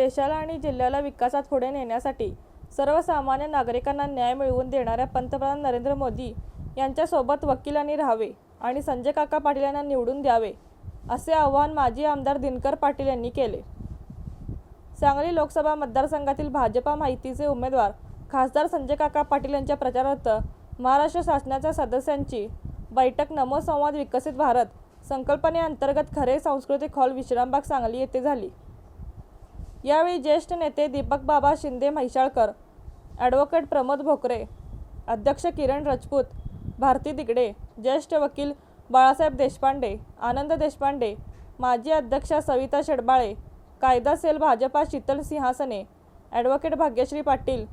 देशाला आणि जिल्ह्याला विकासात पुढे नेण्यासाठी सर्वसामान्य नागरिकांना न्याय मिळवून देणाऱ्या पंतप्रधान नरेंद्र मोदी यांच्यासोबत वकिलांनी राहावे आणि संजय काका पाटील यांना निवडून द्यावे असे आवाहन माजी आमदार दिनकर पाटील यांनी केले. सांगली लोकसभा मतदारसंघातील भाजपा माहितीचे उमेदवार खासदार संजय काका पाटील यांच्या प्रचारार्थ महाराष्ट्र शासनाच्या सदस्यांची बैठक नमो संवाद विकसित भारत संकल्पनेअंतर्गत खरे सांस्कृतिक हॉल विश्रामबाग सांगली येथे झाली. यावेळी ज्येष्ठ नेते दीपक बाबा शिंदे म्हैसाळकर ॲडव्होकेट प्रमोद भोकरे अध्यक्ष किरण राजपूत भारती दिगडे ज्येष्ठ वकील बाळासाहेब देशपांडे आनंद देशपांडे माजी अध्यक्षा सविता शेडबाळे कायदा सेल भाजपा शीतल सिंहासने ॲडव्होकेट भाग्यश्री पाटील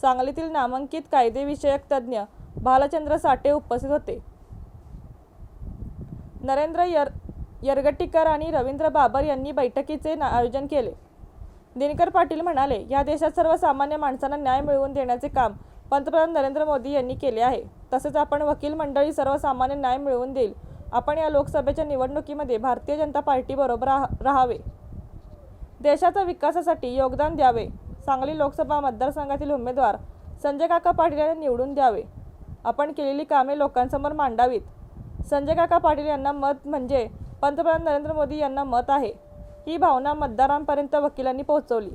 सांगलीतील नामांकित कायदेविषयक तज्ज्ञ भालचंद्र साठे उपस्थित होते. नरेंद्र यर यरगट्टीकर आणि रवींद्र बाबर यांनी बैठकीचे आयोजन केले. दिनकर पाटील म्हणाले या देशात सर्वसामान्य माणसांना न्याय मिळवून देण्याचे काम पंतप्रधान नरेंद्र मोदी यांनी केले आहे. तसेच आपण वकील मंडळी सर्वसामान्य न्याय मिळवून देईल. आपण या लोकसभेच्या निवडणुकीमध्ये भारतीय जनता पार्टीबरोबर राहा- राहावे. देशाच्या विकासासाठी योगदान द्यावे. सांगली लोकसभा मतदारसंघातील उमेदवार संजय काका पाटील यांना निवडून द्यावे. आपण केलेली कामे लोकांसमोर मांडावीत. संजय काका पाटील यांना मत म्हणजे पंतप्रधान नरेंद्र मोदी यांना मत आहे. ही भावना मतदारांपर्यंत वकिलांनी पोहोचवली.